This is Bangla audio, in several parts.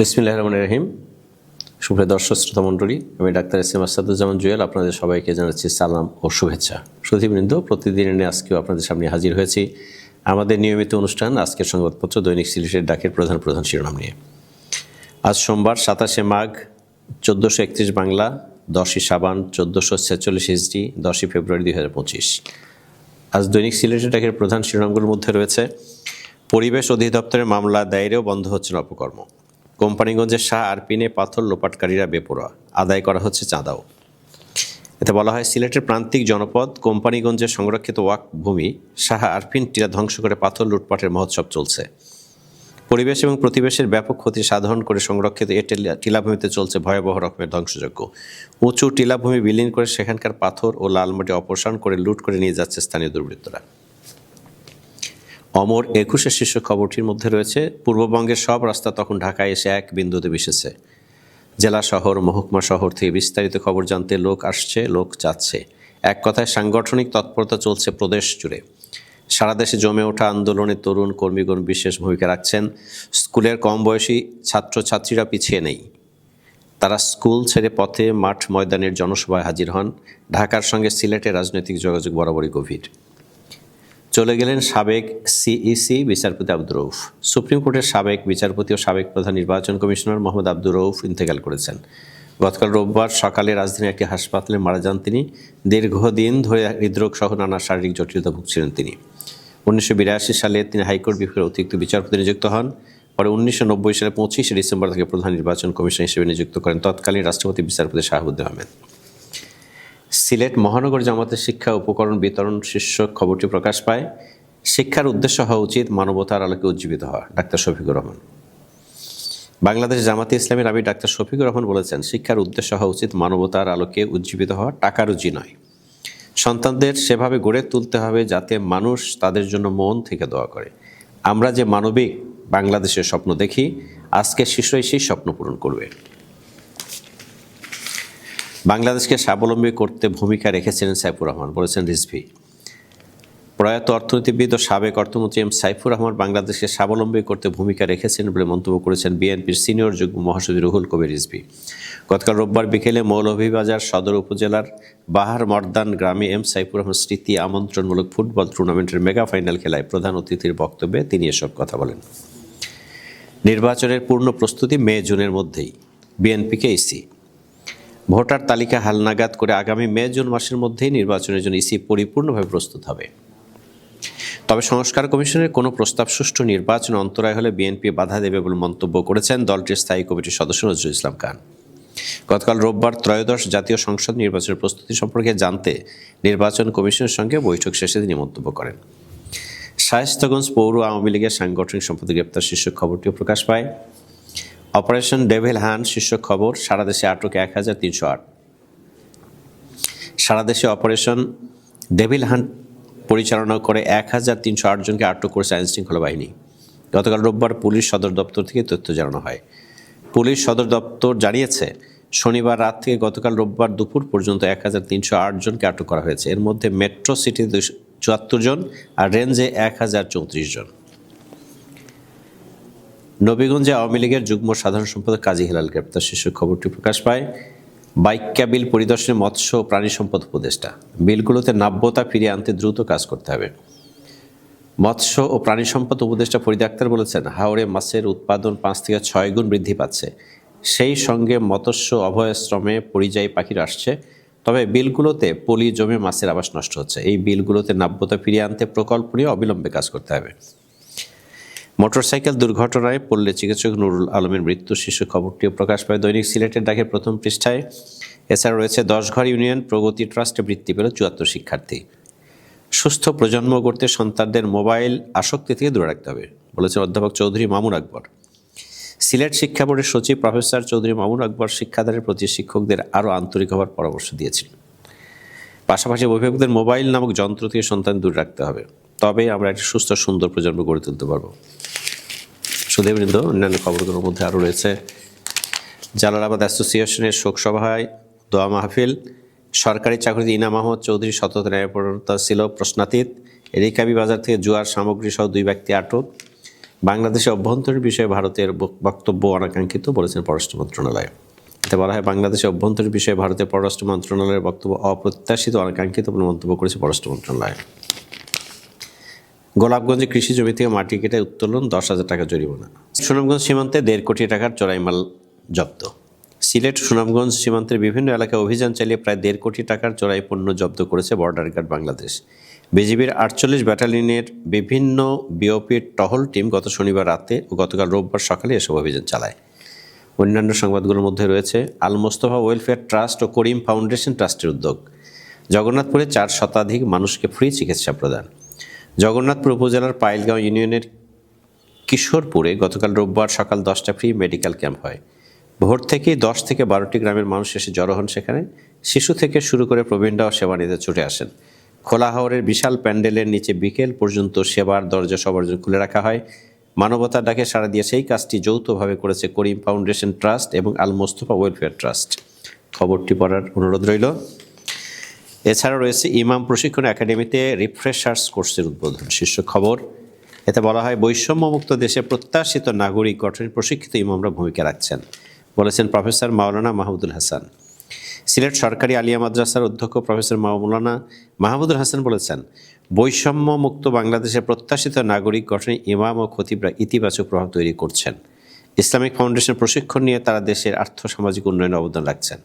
বিসমিল্লাহ রহমান রহিম। সুপ্রিয় দর্শক শ্রোতা মণ্ডলী আমি doctor S M Asaduzzaman Jewel, আপনাদের সবাইকে জানাচ্ছি সালাম ও শুভেচ্ছা। সুধীবৃন্দ প্রতিদিন এনে আজকেও আপনাদের সামনে হাজির হয়েছি। আমাদের নিয়মিত অনুষ্ঠান, আজকের সংবাদপত্র, দৈনিক সিলেটের ডাকের প্রধান প্রধান শিরোনাম নিয়ে। আজ সোমবার সাতাশে মাঘ, চোদ্দোশো একত্রিশ বাংলা, দশই সাবান, চোদ্দোশো ছেচল্লিশ হিজড়ি, দশই ফেব্রুয়ারি দুই হাজার পঁচিশ। আজ দৈনিক সিলেটের ডাকের প্রধান শিরোনামগুলোর মধ্যে রয়েছে, পরিবেশ অধিদপ্তরের মামলা দায়েরেও বন্ধ হচ্ছে অপকর্ম কোম্পানিগঞ্জের শাহ আরপিনে পাথর লোপাটকারীরা বেপরোয়া। আদায় করা হচ্ছে চাঁদাও। এতে বলা হয়, সিলেটের প্রান্তিক জনপদ কোম্পানিগঞ্জের সংরক্ষিত ওয়াক ভূমি শাহ আরফিন টিলা ধ্বংস করে পাথর লুটপাটের মহোৎসব চলছে। পরিবেশ এবং প্রতিবেশের ব্যাপক ক্ষতি সাধন করে সংরক্ষিত এ টিলাভূমিতে চলছে ভয়াবহ রকমের ধ্বংসযজ্ঞ। উঁচু টিলাভূমি বিলীন করে সেখানকার পাথর ও লাল মাটি অপসারণ করে লুট করে নিয়ে যাচ্ছে স্থানীয় দুর্বৃত্তরা। অমর একুশের শীর্ষ খবরটির মধ্যে রয়েছে, পূর্ববঙ্গের সব রাস্তা তখন ঢাকায় এসে এক বিন্দুতে মিশেছে। জেলা শহর, মহকুমা শহর থেকে বিস্তারিত খবর জানতে লোক আসছে, লোক যাচ্ছে। এক কথায় সাংগঠনিক তৎপরতা চলছে প্রদেশ জুড়ে। সারা দেশে জমে ওঠা আন্দোলনে তরুণ কর্মীগণ বিশেষ ভূমিকা রাখছেন। স্কুলের কম বয়সী ছাত্রছাত্রীরা পিছিয়ে নেই। তারা স্কুল ছেড়ে পথে মাঠ ময়দানের জনসভায় হাজির হন। ঢাকার সঙ্গে সিলেটে রাজনৈতিক যোগাযোগ বরাবরই গভীর। চলে গেলেন সাবেক সিইসি বিচারপতি আব্দুর রৌফ সুপ্রিম কোর্টের সাবেক বিচারপতি ও সাবেক প্রধান নির্বাচন কমিশনার মোহাম্মদ আব্দুর রৌফ ইন্তেকাল করেছেন। গতকাল রোববার সকালে রাজধানীর একটি হাসপাতালে মারা যান তিনি। দীর্ঘদিন ধরে হৃদরোগ সহ নানা শারীরিক জটিলতা ভুগছিলেন তিনি। উনিশশো বিরাশি সালে তিনি হাইকোর্ট বিভাগের অতিরিক্ত বিচারপতি নিযুক্ত হন। পরে উনিশশো নব্বই সালে পঁচিশে ডিসেম্বর থেকে প্রধান নির্বাচন কমিশন হিসেবে নিযুক্ত করেন। তৎকালীন রাষ্ট্রপতি বিচারপতি শাহাবুদ্দিন আহমেদ। সিলেট মহানগর জামাতের শিক্ষা উপকরণ বিতরণ শীর্ষক খবরটি প্রকাশ পায়। শিক্ষার উদ্দেশ্য হওয়া উচিত মানবতার আলোকে উজ্জীবিত হওয়া, ডাক্তার শফিকুর রহমান। বাংলাদেশ জামাতে ইসলামের আমির ডাক্তার শফিকুর রহমান বলেছেন, শিক্ষার উদ্দেশ্য হওয়া উচিত মানবতার আলোকে উজ্জীবিত হওয়া টাকা রুজি নয়। সন্তানদের সেভাবে গড়ে তুলতে হবে যাতে মানুষ তাদের জন্য মন থেকে দোয়া করে। আমরা যে মানবিক বাংলাদেশের স্বপ্ন দেখি, আজকে শিশুই সেই স্বপ্ন পূরণ করবে। বাংলাদেশকে স্বাবলম্বী করতে ভূমিকা রেখেছিলেন সাইফুর রহমান, বলেছেন রিজভি। প্রয়াত অর্থনীতিবিদ ও সাবেক অর্থমন্ত্রী এম সাইফুর রহমান বাংলাদেশকে স্বাবলম্বী করতে ভূমিকা রেখেছেন বলে মন্তব্য করেছেন বিএনপির সিনিয়র যুগ্ম মহাসচিব রুহুল কবির রিজভি। গতকাল রোববার বিকেলে মৌলভীবাজার সদর উপজেলার বাহার মর্দান গ্রামে এম সাইফুর রহমান স্মৃতি আমন্ত্রণমূলক ফুটবল টুর্নামেন্টের মেগা ফাইনাল খেলায় প্রধান অতিথির বক্তব্যে তিনি এসব কথা বলেন। নির্বাচনের পূর্ণ প্রস্তুতি মে জুনের মধ্যেই। বিএনপিকে ইসি ভোটার তালিকা হালনাগাদ করে আগামী মে, জুন মাসের মধ্যেই নির্বাচনের জন্য ইসি পরিপূর্ণভাবে প্রস্তুত হবে। তবে সংস্কার কমিশনের কোনো প্রস্তাব সুষ্ঠু নির্বাচন অন্তরায় হলে বিএনপি বাধা দেবে বলে মন্তব্য করেছেন দলটির স্থায়ী কমিটির সদস্য নজরুল ইসলাম খান। গতকাল রোববার ত্রয়োদশ জাতীয় সংসদ নির্বাচনের প্রস্তুতি সম্পর্কে জানতে নির্বাচন কমিশনের সঙ্গে বৈঠক শেষে তিনি মন্তব্য করেন। শায়েস্তাগঞ্জ পৌর আওয়ামী লীগের সাংগঠনিক সম্পাদক গ্রেপ্তার শীর্ষক খবরটিও প্রকাশ পায়। অপারেশন ডেভিল হ্যান্ড শীর্ষক খবর, সারা দেশে আটক এক হাজার তিনশো আট। সারা দেশে অপারেশন ডেভিল হান্ট পরিচালনা করে এক হাজার তিনশো আটজনকে আটক করেছে আইন শৃঙ্খলা বাহিনী। গতকাল রোববার পুলিশ সদর দপ্তর থেকে তথ্য জানানো হয়। পুলিশ সদর দপ্তর জানিয়েছে, শনিবার রাত থেকে গতকাল রোববার দুপুর পর্যন্ত এক হাজার তিনশো আটজনকে আটক করা হয়েছে। এর মধ্যে মেট্রো দুশো চুয়াত্তর জন আর রেঞ্জে এক হাজার চৌত্রিশ জন। নবীগঞ্জে আওয়ামী লীগের যুগ্ম সাধারণ সম্পাদক কাজী হেলাল গ্রেপ্তার। শীর্ষক খবরটি প্রকাশ পায় বাইক্যা বিল পরিদর্শনে মৎস্য ও প্রাণী সম্পদ উপদেষ্টা। বিলগুলোতে নাব্যতা ফিরিয়ে আনতে দ্রুত কাজ করতে হবে। মৎস্য ও প্রাণী সম্পদ উপদেষ্টা ফরিদ আক্তার বলেছেন হাওড়ে মাছের উৎপাদন পাঁচ থেকে ছয় গুণ বৃদ্ধি পাচ্ছে। সেই সঙ্গে মৎস্য অভয়াশ্রমে পরিযায়ী পাখিরা আসছে, তবে বিলগুলোতে পলি জমে মাছের আবাস নষ্ট হচ্ছে। এই বিলগুলোতে নাব্যতা ফিরিয়ে আনতে প্রকল্প নিয়ে অবিলম্বে কাজ করতে হবে। মোটরসাইকেল দুর্ঘটনায় পড়লে চিকিৎসক নুরুল আলমের মৃত্যু শীর্ষ খবরটিও প্রকাশ পায়। দৈনিক সিলেটের ডাকের প্রথম পৃষ্ঠায় এছাড়া রয়েছে দশঘর ইউনিয়ন প্রগতি ট্রাস্টে বৃত্তি পেল চুয়াত্তর শিক্ষার্থী। সুস্থ প্রজন্ম গড়তে সন্তানদের মোবাইল আসক্তি থেকে দূরে রাখতে হবে বলেছেন অধ্যাপক চৌধুরী মামুন আকবর। সিলেট শিক্ষা বোর্ডের সচিব প্রফেসর চৌধুরী মামুন আকবর শিক্ষাদানের প্রতি শিক্ষকদের আরও আন্তরিক হওয়ার পরামর্শ দিয়েছিলেন পাশাপাশি অভিভাবকদের মোবাইল নামক যন্ত্র থেকে সন্তান দূরে রাখতে হবে। তবে আমরা একটি সুস্থ, সুন্দর প্রজন্ম গড়ে তুলতে পারব। সুদেবৃন্দ অন্যান্য খবরগুলোর মধ্যে আরও রয়েছে। জালালাবাদ অ্যাসোসিয়েশনের শোকসভায় দোয়া মাহফিল, সরকারি চাকরিতে ইনাম আহমদ চৌধুরী সতত ন্যায়পরণতা ছিল প্রশ্নাতীত। রিকাবি বাজার থেকে জুয়ার সামগ্রী সহ দুই ব্যক্তি আটক। বাংলাদেশের অভ্যন্তরীণ বিষয়ে ভারতের বক্তব্য অনাকাঙ্ক্ষিত বলেছেন পররাষ্ট্র মন্ত্রণালয়। এতে বলা হয় বাংলাদেশের অভ্যন্তরীণ বিষয়ে ভারতের পররাষ্ট্র মন্ত্রণালয়ের বক্তব্য অপ্রত্যাশিত অনাকাঙ্ক্ষিত বলে মন্তব্য করেছে পররাষ্ট্র মন্ত্রণালয়। গোলাপগঞ্জে কৃষি জমি থেকে মাটি কেটে উত্তোলন, দশ হাজার টাকা জরিমানা। সুনামগঞ্জ সীমান্তে দেড় কোটি টাকার চোরাই মাল জব্দ। সিলেট, সুনামগঞ্জ সীমান্তের বিভিন্ন এলাকায় অভিযান চালিয়ে প্রায় দেড় কোটি টাকার চোরাই পণ্য জব্দ করেছে বর্ডার গার্ড বাংলাদেশ। বিজিবির আটচল্লিশ ব্যাটালিয়নের বিভিন্ন বিওপির টহল টিম গত শনিবার রাতে ও গতকাল রোববার সকালে এসব অভিযান চালায়। অন্যান্য সংবাদগুলোর মধ্যে রয়েছে আল মোস্তফা ওয়েলফেয়ার ট্রাস্ট ও করিম ফাউন্ডেশন ট্রাস্টের উদ্যোগ। জগন্নাথপুরে চার শতাধিক মানুষকে ফ্রি চিকিৎসা প্রদান। জগন্নাথপুর উপজেলার পাইলগাঁও ইউনিয়নের কিশোরপুরে গতকাল রোববার সকাল দশটা ফ্রি মেডিকেল ক্যাম্প হয়। ভোর থেকেই দশ থেকে বারোটি গ্রামের মানুষ এসে জড়ো হন সেখানে। শিশু থেকে শুরু করে প্রবীণরাও সেবা নিতে ছুটে আসেন। খোলা হাওরের বিশাল প্যান্ডেলের নিচে বিকেল পর্যন্ত সেবার দরজা সবার জন্য খুলে রাখা হয়। মানবতার ডাকে সাড়া দিয়ে সেই কাজটি যৌথভাবে করেছে করিম ফাউন্ডেশন ট্রাস্ট এবং আল মোস্তফা ওয়েলফেয়ার ট্রাস্ট। খবরটি পড়ার অনুরোধ রইল। এছাড়া রয়েছে ইমাম প্রশিক্ষণ একাডেমিতে রিফ্রেশার্স কোর্সের উদ্বোধন। শীর্ষ খবর, এতে বলা হয় বৈষম্যমুক্ত দেশে প্রত্যাশিত নাগরিক গঠনে প্রশিক্ষিত ইমামরা ভূমিকা রাখছেন, বলেছেন প্রফেসর মাওলানা মাহমুদুল হাসান। সিলেট সরকারি আলিয়া মাদ্রাসার অধ্যক্ষ প্রফেসর মাওলানা মাহমুদুল হাসান বলেছেন, বৈষম্যমুক্ত বাংলাদেশে প্রত্যাশিত নাগরিক গঠনে ইমাম ও খতিবরা ইতিবাচক প্রভাব তৈরি করছেন। ইসলামিক ফাউন্ডেশন প্রশিক্ষণ নিয়ে তারা দেশের আর্থসামাজিক উন্নয়নে অবদান রাখছেন।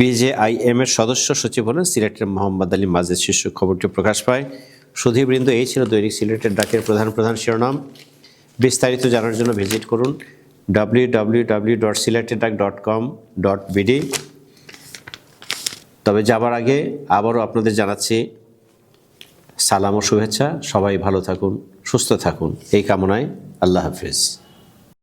বিজেআইএম এর সদস্য সচিব হলেন সিলেটের মোহাম্মদ আলী মাজেদ। শীর্ষ খবরটি প্রকাশ পায়, সুধীবৃন্দ এই ছিল দৈনিক সিলেটের ডাকের প্রধান প্রধান শিরোনাম। বিস্তারিত জানার জন্য ভিজিট করুন W dot duck dot com dot তবে যাবার আগে আবারও আপনাদের জানাচ্ছি সালাম ও শুভেচ্ছা। সবাই ভালো থাকুন, সুস্থ থাকুন। এই কামনায় আল্লাহ হাফিজ।